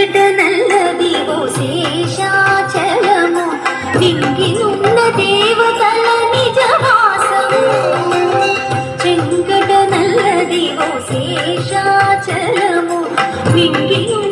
ఎచ్చట నల్లది ఓ శేషాచలము. నింగినున్న దేవతల నిజవాసము చెంకట నల్లది ఓ శేషాచలము. నింగినున్న